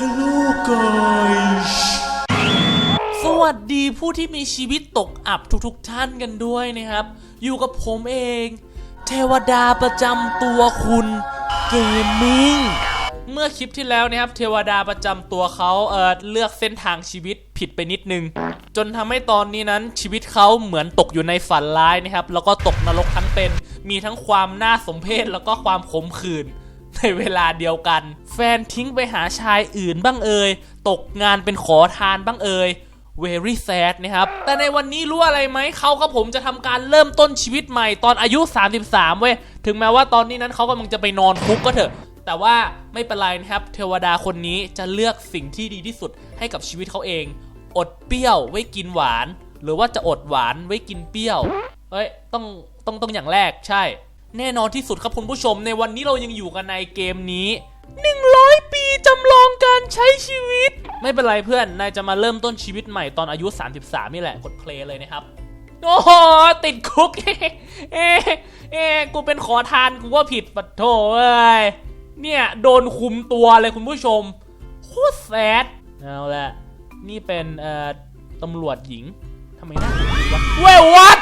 Hello guys สวัสดีผู้ที่มีชีวิตตกอับทุกๆท่านกันด้วยนะครับ อยู่กับผมเอง เทวดาประจำตัวคุณเกมมิ่งเมื่อคลิปที่แล้วนะครับ เทวดาประจำตัวเขาเออเลือกเส้นทางชีวิตผิดไปนิดนึง จนทำให้ตอนนี้นั้นชีวิตเขาเหมือนตกอยู่ในฝันร้ายนะครับ แล้วก็ตกนรกทั้งเป็น มีทั้งความน่าสมเพชแล้วก็ความขมขื่น ในเวลาเดียวกัน แฟนทิ้งไปหาชายอื่นบ้างเอ่ยตกงานเป็นขอทานบ้างเอ่ย very sad นะครับ แต่ในวันนี้รู้อะไรไหม เขากับผมจะทำการเริ่มต้นชีวิตใหม่ตอนอายุ 33 เว้ย ถึงแม้ว่าตอนนี้นั้นเขากำลังจะไปนอนคุกก็เถอะ แต่ว่าไม่เป็นไรนะครับ เทวดาคนนี้จะเลือกสิ่งที่ดีที่สุดให้กับชีวิตเขาเอง อดเปรี้ยวไว้กินหวาน หรือว่าจะอดหวานไว้กินเปรี้ยว เอ้ย ต้อง ต้อง ต้องอย่างแรก ใช่ แน่นอนที่สุดครับคุณผู้ชม ในวันนี้เรายังอยู่กันในเกมนี้ 100 ปีจำลองการใช้ชีวิต ไม่เป็นไรเพื่อน นายจะมาเริ่มต้นชีวิตใหม่ตอนอายุ 33 นี่แหละ กดเพลย์เลยนะครับ โอ้โห ติดคุก เอ๊ะเอ๊ะกูเป็นขอทานกูว่าผิดปะโถเอ้ยเนี่ย โดนคุมตัวเลยคุณผู้ชมโคตรแซดเอาละนี่เป็นเอ่อตำรวจหญิงทำไมหน้าอย่างนี้วะเว้ยวัด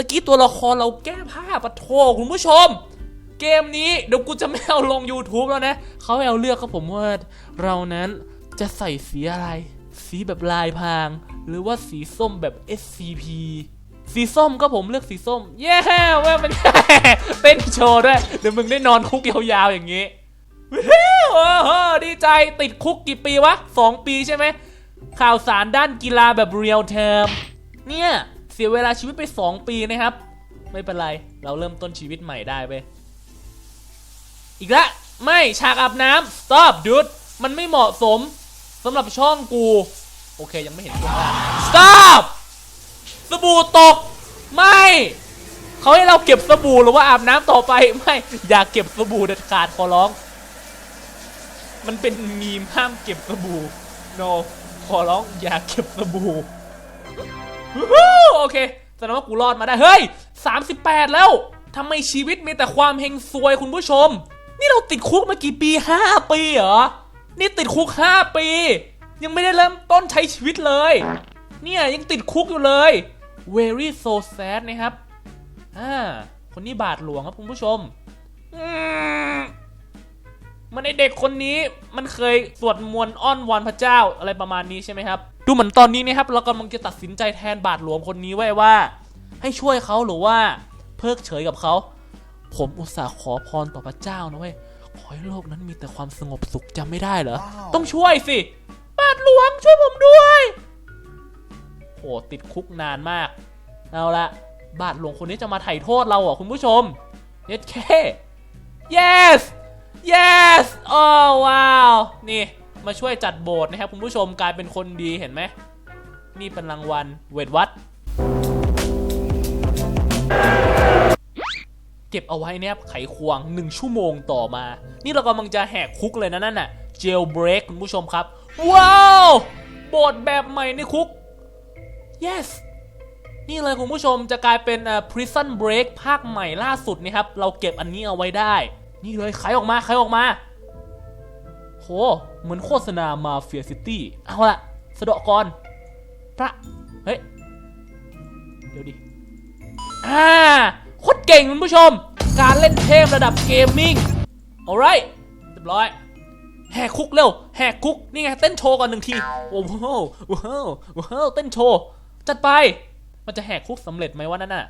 ตะกี้ตัวละครเราแก้ผ้าปะโถคุณผู้ชม เกมนี้เดี๋ยวกูจะไม่เอาลง YouTube แล้วนะเขาให้เอาเลือกครับผมว่าเรานั้นจะใส่สีอะไร สีแบบลายพราง หรือว่าสีส้มแบบ SCP สีส้มก็ผมเลือกสีส้ม เย้เว่ามัน เต้นโชว์ด้วย เดี๋ยวมึงได้นอนคุกยาวๆอย่างนี้วิวโอ้โหดีใจติดคุกกี่ปีวะสองปีใช่ไหมข่าวสารด้านกีฬาแบบเรียลเทม์เนี่ย เสียเวลาชีวิตไป 2 ปีนะครับ ไม่เป็นไร เราเริ่มต้นชีวิตใหม่ได้ไปอีกละ ไม่ฉากอาบน้ำ stop dude มันไม่เหมาะสมสำหรับช่องกู โอเคยังไม่เห็นช่วงล่า stop สบู่ตก ไม่เขาให้เราเก็บสบู่หรือว่าอาบน้ำต่อไปไม่อย่าเก็บสบู่เด็ดขาดขอร้อง มันเป็นมีมห้ามเก็บสบู่ no ขอร้องอย่าเก็บสบู่ โอเคแสดงว่ากูรอดมาได้ เฮ้ย 38 แล้วทำไมชีวิตมีแต่ความเฮงซวยคุณผู้ชม นี่เราติดคุกมากี่ปี 5 ปีเหรอ นี่ติดคุก 5 ปี ยังไม่ได้เริ่มต้นใช้ชีวิตเลย เนี่ยยังติดคุกอยู่เลย very so sad นะครับ อ่า คนนี้บาทหลวงครับคุณผู้ชมอื มมันไอเด็กคนนี้มันเคยสวดมนต์อ้อนวอนพระเจ้าอะไรประมาณนี้ใช่ไหมครับ ดูเหมือนตอนนี้นะครับเรากำลังจะตัดสินใจแทนบาทหลวงคนนี้ไว้ว่า ให้ช่วยเขาหรือว่าเพิกเฉยกับเขา ผมอุตส่าห์ขอพรต่อพระเจ้านะเว้ยขอให้โลกนั้นมีแต่ความสงบสุขจำไม่ได้เหรอ ต้องช่วยสิ บาทหลวงช่วยผมด้วยโอ้ติดคุกนานมาก เอาละบาทหลวงคนนี้จะมาไถ่โทษเราเหรอคุณผู้ชมเย็ดแค่ yes yes โอ้ว้าว นี่ มาช่วยจัดโบสถ์นะครับคุณผู้ชมกลายเป็นคนดีเห็นไหม นี่เป็นรางวัลเวทวัด เก็บเอาไว้เนี่ยครับไขควง1ชั่วโมงต่อมา นี่เรากำลังจะแหกคุกเลยนะนั่นน่ะ jailbreak คุณผู้ชมครับ ว้าว โบสถ์แบบใหม่ในคุก yes นี่เลยคุณผู้ชมจะกลายเป็น prison break ภาคใหม่ล่าสุดนี่ครับ เราเก็บอันนี้เอาไว้ได้ นี่เลยไขออกมาไขออกมา โห เหมือนโฆษณามาเฟียซิตี้เอาละสะดาะก่อนพระ เฮ้ย เดี๋ยวดิ อ่าโคตรเก่งคุณผู้ชม การเล่นเทพระดับเกมมิ่ง alright เรียบร้อยแหกคุกเร็วแหกคุก นี่ไง เต้นโชว์ก่อนหนึ่งที โอ้โหว้าวว้าวเต้นโชว์ จัดไป มันจะแหกคุกสำเร็จไหมวะนั่นน่ะ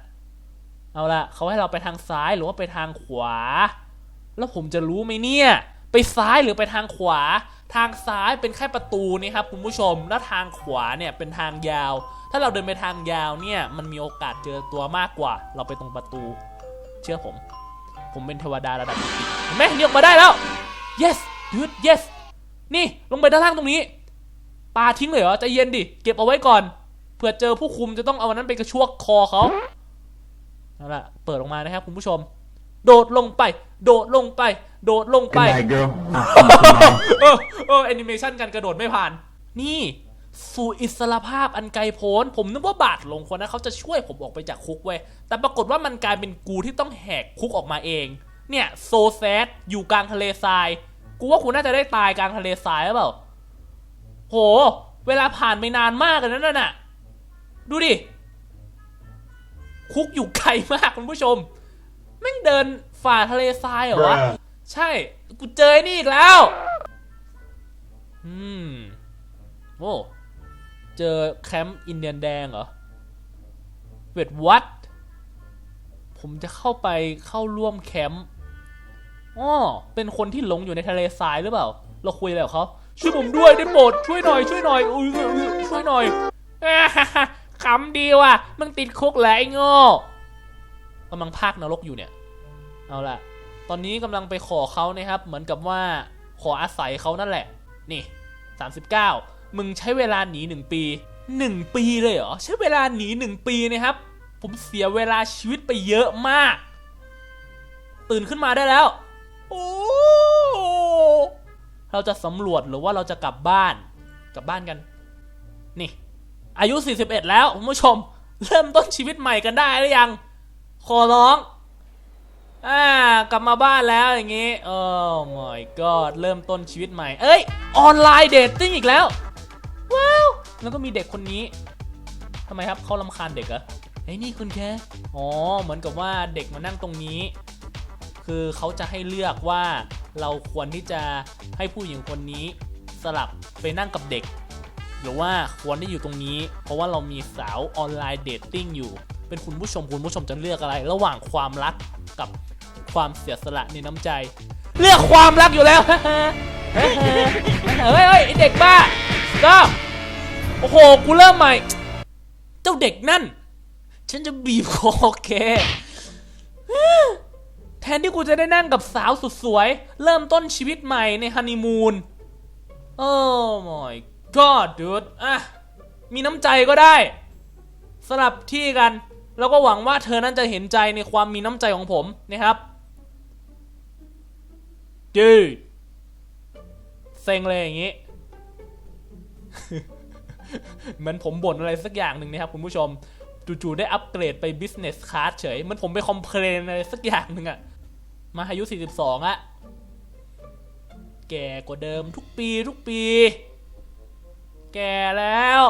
เอาละเขาให้เราไปทางซ้ายหรือว่าไปทางขวา แล้วผมจะรู้ไหมเนี่ย ไปซ้ายหรือไปทางขวา ทางซ้ายเป็นแค่ประตูนี่ครับคุณผู้ชม แล้วทางขวาเนี่ยเป็นทางยาว ถ้าเราเดินไปทางยาวเนี่ยมันมีโอกาสเจอตัวมากกว่า เราไปตรงประตู เชื่อผม ผมเป็นเทวดาระดับสิบเห็นไหมเรียกมาได้แล้ว yes dude yes นี่ลงไปด้านล่างตรงนี้ปาทิ้งเลยเหรอใจเย็นดิเก็บเอาไว้ก่อนเผื่อเจอผู้คุมจะต้องเอาอันนั้นไปกระชวกคอเขาเอาละเปิดออกมานะครับคุณผู้ชม โดดลงไป โดดลงไป โดดลงไป Good night, girl. I'll see you tonight. เออเออแอนิเมชันการกระโดดไม่ผ่าน นี่ สู่อิสรภาพอันไกลโพ้น ผมนึกว่าบาทหลงคนนะเขาจะช่วยผมออกไปจากคุกเว้ย แต่ปรากฏว่ามันกลายเป็นกูที่ต้องแหกคุกออกมาเอง เนี่ย โซแซดอยู่กลางทะเลทราย กูว่ากูน่าจะได้ตายกลางทะเลทรายหรือเปล่า โห เวลาผ่านไปนานมากเลยนะนั่นน่ะ ดูดิ คุกอยู่ไกลมากคุณผู้ชม แม่งเดิน ฝ่าทะเลทรายเหรอวะใช่ กูเจอไอ้นี่อีกแล้ว อืม โอ้ เจอแคมป์อินเดียนแดงเหรอ เวทวัด ผมจะเข้าไปเข้าร่วมแคมป์อ๋อเป็นคนที่หลงอยู่ในทะเลทรายหรือเปล่า เราคุยอะไรกับเขาช่วยผมด้วยได้โปรดช่วยหน่อยช่วยหน่อยอุ้ยอุ้ยอุ้ยช่วยหน่อยอ่าฮ่าฮ่าขำดีว่ะ มึงติดคุกแหละไอ้โง่กำลังพากนรกอยู่เนี่ย เอาล่ะ ตอนนี้กำลังไปขอเขานะครับ เหมือนกับว่าขออาศัยเขานั่นแหละ นี่ 39 มึงใช้เวลาหนีหนึ่งปีหนึ่งปีเลยเหรอ ใช้เวลาหนีหนึ่งปีนะครับ ผมเสียเวลาชีวิตไปเยอะมาก ตื่นขึ้นมาได้แล้ว โอ้เราจะสำรวจหรือว่าเราจะกลับบ้าน กลับบ้านกัน นี่ อายุ 41 แล้วคุณผู้ชม เริ่มต้นชีวิตใหม่กันได้หรือยัง ขอร้อง อ่ากลับมาบ้านแล้วอย่างงี้โอ้ my god เริ่มต้นชีวิตใหม่ เอ้ย ออนไลน์เดทติ้งอีกแล้ว ว้าว แล้วก็มีเด็กคนนี้ทำไมครับเขาลำคาญเด็กเหรอไอ้ยนี่คุณแค่อ๋อ เหมือนกับว่าเด็กมานั่งตรงนี้ คือเขาจะให้เลือกว่าเราควรที่จะให้ผู้หญิงคนนี้สลับไปนั่งกับเด็ก หรือว่าควรที่อยู่ตรงนี้ เพราะว่าเรามีสาวออนไลน์เดทติ้งอยู่ เป็นคุณผู้ชมคุณผู้ชมจะเลือกอะไร ระหว่างความรักกับ ความเสียสละในน้ำใจ เลือกความรักอยู่แล้วเฮ้ยเฮ้ยเฮ้ยไอเด็กบ้าก็โอ้โหกูเริ่มใหม่ เจ้าเด็กนั่น ฉันจะบีบคอแกแทนที่กูจะได้นั่งกับสาวสุดสวย เริ่มต้นชีวิตใหม่ในฮันนีมูนโอ้ my god dude อะ มีน้ำใจก็ได้ สลับที่กัน แล้วก็หวังว่าเธอนั้นจะเห็นใจในความมีน้ำใจของผมนะครับ dude เซ็งเลยอย่างนี้เหมือนผมบ่นอะไรสักอย่างหนึ่งนะครับคุณผู้ชม จู่ๆได้อัปเกรดไป business class เฉยเหมันผมไปคอมเพลนอะไรสักอย่างหนึ่งอะมาอายุ 42อะแก่กว่าเดิมทุกปีทุกปี แก่แล้ว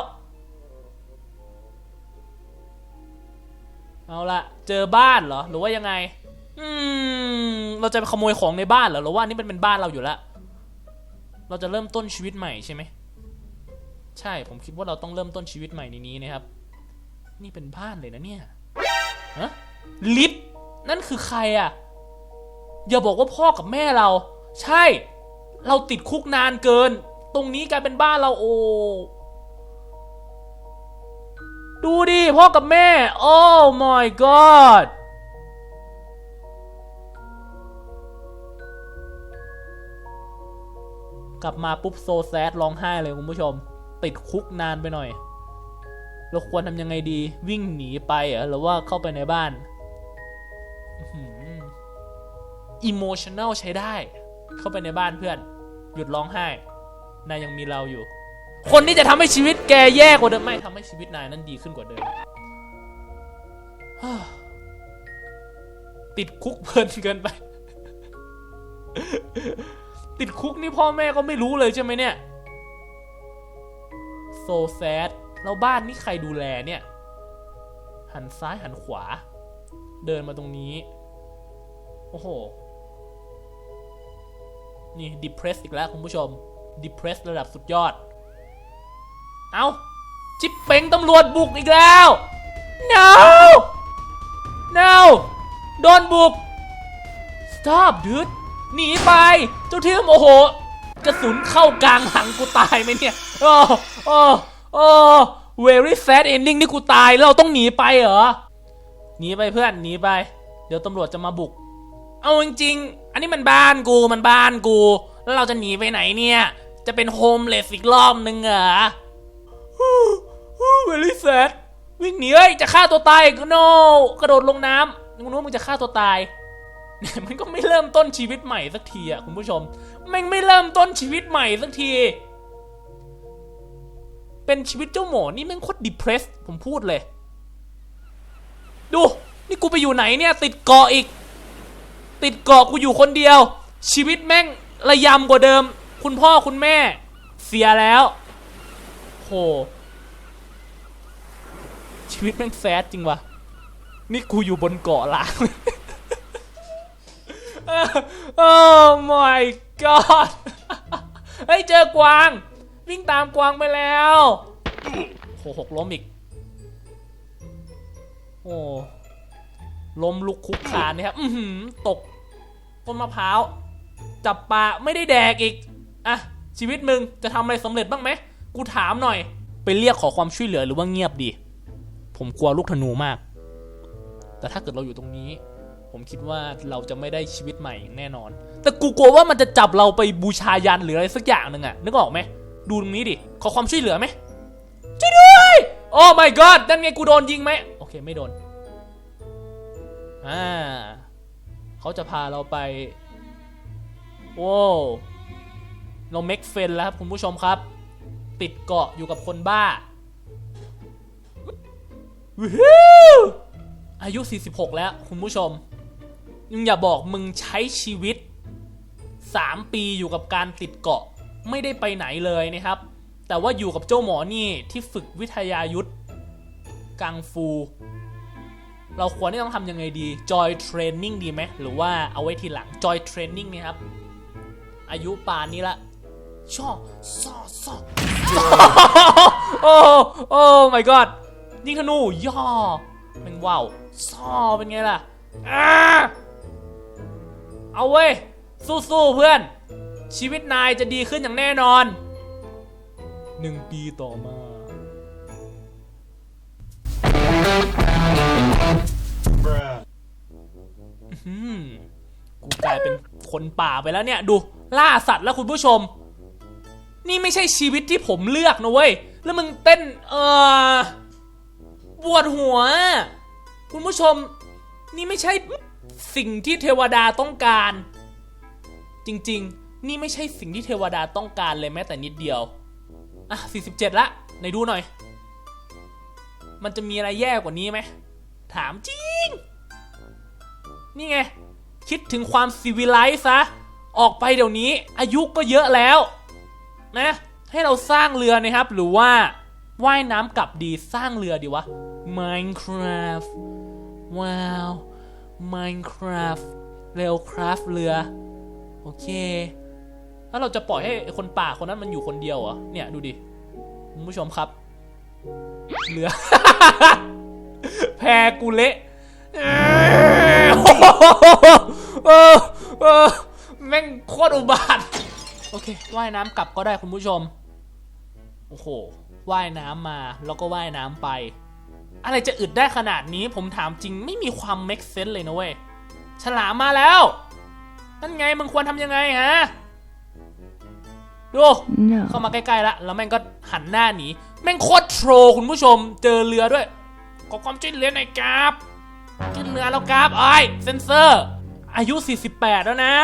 เอาละเจอบ้านเหรอ หรือว่ายังไง อืม เราจะไปขโมยของในบ้านเหรอหรือว่านี่มันเป็นบ้านเราอยู่แล้ว เราจะเริ่มต้นชีวิตใหม่ใช่ไหม ใช่ ผมคิดว่าเราต้องเริ่มต้นชีวิตใหม่ในนี้นะครับ นี่เป็นบ้านเลยนะเนี่ยฮะลิฟต์นั่นคือใครอะ่ะอย่าบอกว่าพ่อกับแม่เรา ใช่ เราติดคุกนานเกิน ตรงนี้กลายเป็นบ้านเราโอ้ดูดิพ่อกับแม่ โอ้ my god กลับมาปุ๊บโซแซดร้องไห้เลยคุณผู้ชม ติดคุกนานไปหน่อย เราควรทำยังไงดี วิ่งหนีไปเหรอหรือว่าเข้าไปในบ้านอิโมชันแนลใช้ได้ เข้าไปในบ้านเพื่อน หยุดร้องไห้นายยังมีเราอยู่ คนที่จะทำให้ชีวิตแกแย่กว่าเดิมไม่ทำให้ชีวิตนายนั้นดีขึ้นกว่าเดิมติดคุกเพลินเกินไป ติดคุกนี่พ่อแม่ก็ไม่รู้เลยใช่ไหมเนี่ยโซแซดแล้วบ้านนี่ใครดูแลเนี่ย หันซ้ายหันขวา เดินมาตรงนี้ โอ้โห นี่ depress อีกแล้วคุณผู้ชม depress ระดับสุดยอด เอาจิบเป่งตำรวจบุกอีกแล้ว no no โดนบุก stop dude หนีไป เจ้าทิมโอ้โหกระสุนเข้ากลางหลังกูตายไหมเนี่ยโอ้โอ้โอ้ very sad ending นี่กูตายแล้วเราต้องหนีไปเหรอ หนีไปเพื่อนหนีไป เดี๋ยวตำรวจจะมาบุก เอาจริงๆ อันนี้มันบ้านกูมันบ้านกู แล้วเราจะหนีไปไหนเนี่ย จะเป็นโฮมเลสอีกรอบนึงเหรอ very sad วิ่งหนีเอ้ยจะฆ่าตัวตายก็ no กระโดดลงน้ำมึงรู้ว่ามึงจะฆ่าตัวตาย มันก็ไม่เริ่มต้นชีวิตใหม่สักทีอะคุณผู้ชมม่งไม่เริ่มต้นชีวิตใหม่สักที เป็นชีวิตเจ้าหมอนี่แม่งโคตรดิเพรสผมพูดเลย ดู นี่กูไปอยู่ไหนเนี่ย ติดเกาะอีก ติดเกาะกูอยู่คนเดียว ชีวิตแม่งระยำกว่าเดิม คุณพ่อคุณแม่ เสียแล้วโหชีวิตแม่งแซดจริงวะนี่กูอยู่บนเกาะล้าง โอ้ my god เฮ้ยเจอกวาง วิ่งตามกวางไปแล้วโหหกล้มอีก โอ้ล้มลุกคุกคานนะครับอืตกต้นมะพร้าว จับปลาไม่ได้แดกอีก อะ ชีวิตมึงจะทำอะไรสำเร็จบ้างไหม กูถามหน่อย ไปเรียกขอความช่วยเหลือหรือว่าเงียบดี ผมกลัวลูกธนูมาก แต่ถ้าเกิดเราอยู่ตรงนี้ ผมคิดว่าเราจะไม่ได้ชีวิตใหม่แน่นอน แต่กูกลัวว่ามันจะจับเราไปบูชายันหรืออะไรสักอย่างหนึ่งอะนึกออกไหมดูตรงนี้ดิขอความช่วยเหลือไหมช่วยด้วยโอ้ my god นั่นไงกูโดนยิงไหมโอเคไม่โดนอ่าเขาจะพาเราไปโว้วเราเมกเฟนแล้วครับคุณผู้ชมครับ ติดเกาะอยู่กับคนบ้าวู้อายุ 46 แล้วคุณผู้ชม มึงอย่าบอกมึงใช้ชีวิต 3 ปีอยู่กับการติดเกาะไม่ได้ไปไหนเลยนะครับ แต่ว่าอยู่กับเจ้าหมอนี่ที่ฝึกวิทยายุทธกังฟู เราควรที่ต้องทำยังไงดีจอยเทรนนิ่งดีไหมหรือว่าเอาไว้ทีหลังจอยเทรนนิ่งนี่ครับ อายุป่านนี้ละชอบซอซอโอ้โอ้ my god ยิงธนูย่อมันว้าวซอเป็นไงล่ะอ่า เอาเว้ย สู้ๆเพื่อน ชีวิตนายจะดีขึ้นอย่างแน่นอนหนึ่งปีต่อมาอืมกูกลายเป็นคนป่าไปแล้วเนี่ย ดูล่าสัตว์แล้วคุณผู้ชม นี่ไม่ใช่ชีวิตที่ผมเลือกนะเว้ย แล้วมึงเต้น เออปวดหัว คุณผู้ชม นี่ไม่ใช่ สิ่งที่เทวดาต้องการ จริงๆ นี่ไม่ใช่สิ่งที่เทวดาต้องการเลยแม้แต่นิดเดียว อะ 47 ละไหนดูหน่อย มันจะมีอะไรแย่กว่านี้ไหม ถามจริง นี่ไง คิดถึงความซีวิไลซ์ซะ ออกไปเดี๋ยวนี้ อายุก็เยอะแล้ว นะ ให้เราสร้างเรือนะครับ หรือว่าว่ายน้ำกลับดีสร้างเรือดีวะ Minecraft ว้าว Minecraft เร็วคราฟเรือ โอเค แล้วเราจะปล่อยให้คนป่าคนนั้นมันอยู่คนเดียวเหรอ เนี่ย ดูดิคุณผู้ชมครับ เรือ แพกูเละเออเออเออแม่งโคตรอุบาท โอเค ว่ายน้ำกลับก็ได้คุณผู้ชม โอ้โห ว่ายน้ำมาแล้วก็ว่ายน้ำไป อะไรจะอึดได้ขนาดนี้ผมถามจริงไม่มีความ make sense เลยนะเว้ย ฉลามมาแล้ว นั่นไงมึงควรทำยังไงฮะ ดู No. เข้ามาใกล้ๆแล้วแล้วแม่งก็หันหน้าหนี แม่งโคตรโทรคุณผู้ชม เจอเรือด้วย ขอความช่วยเหลือหน่อยครับขึ้นเรือแล้วครับไอ้ยเซนเซอร์ อายุ 48 แล้วนะ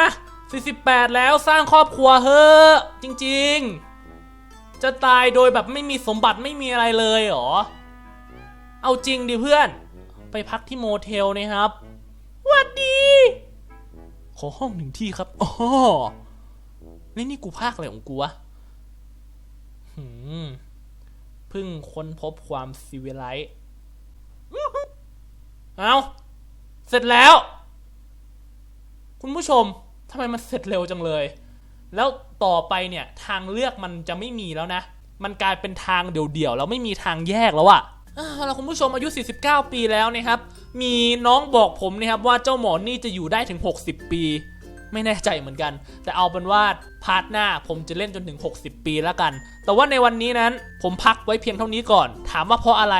48 แล้วสร้างครอบครัวเฮ้อะจริง ๆ จะตายโดยแบบไม่มีสมบัติไม่มีอะไรเลยเหรอ เอาจริงดิเพื่อน ไปพักที่โมเทลนะครับหวัดดี ขอห้องหนึ่งที่ครับอ๋อนี่นี่กูภาคอะไรของกูวะหืมเพิ่งค้นพบความซีวิไลซ์เอาเสร็จแล้ว คุณผู้ชมทำไมมันเสร็จเร็วจังเลย แล้วต่อไปเนี่ย ทางเลือกมันจะไม่มีแล้วนะ มันกลายเป็นทางเดี่ยวๆแล้วไม่มีทางแยกแล้วอะ อะแล้วคุณผู้ชมอายุ 49 ปีแล้วนะครับ มีน้องบอกผมนะครับว่าเจ้าหมอนี่จะอยู่ได้ถึง 60 ปี ไม่แน่ใจเหมือนกัน แต่เอาเป็นว่าพาร์ทหน้าผมจะเล่นจนถึง 60 ปีแล้วกัน แต่ว่าในวันนี้นั้นผมพักไว้เพียงเท่านี้ก่อน ถามว่าเพราะอะไร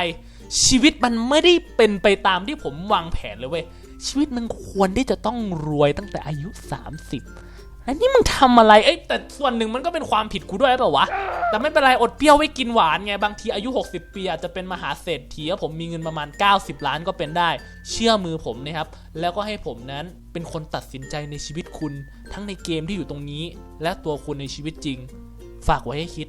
ชีวิตมันไม่ได้เป็นไปตามที่ผมวางแผนเลยเว้ยชีวิตมันควรที่จะต้องรวยตั้งแต่อายุ 30 แล้วนี่มึงทำอะไร เอ้ยแต่ส่วนหนึ่งมันก็เป็นความผิดกูด้วยเปล่าวะ แต่ไม่เป็นไรอดเปรี้ยวไว้กินหวานไง บางทีอายุ 60 ปีอาจจะเป็นมหาเศรษฐีผมมีเงินประมาณ 90 ล้านก็เป็นได้ เชื่อมือผมนะครับ แล้วก็ให้ผมนั้นเป็นคนตัดสินใจในชีวิตคุณ ทั้งในเกมที่อยู่ตรงนี้ และตัวคุณในชีวิตจริง ฝากไว้ให้คิด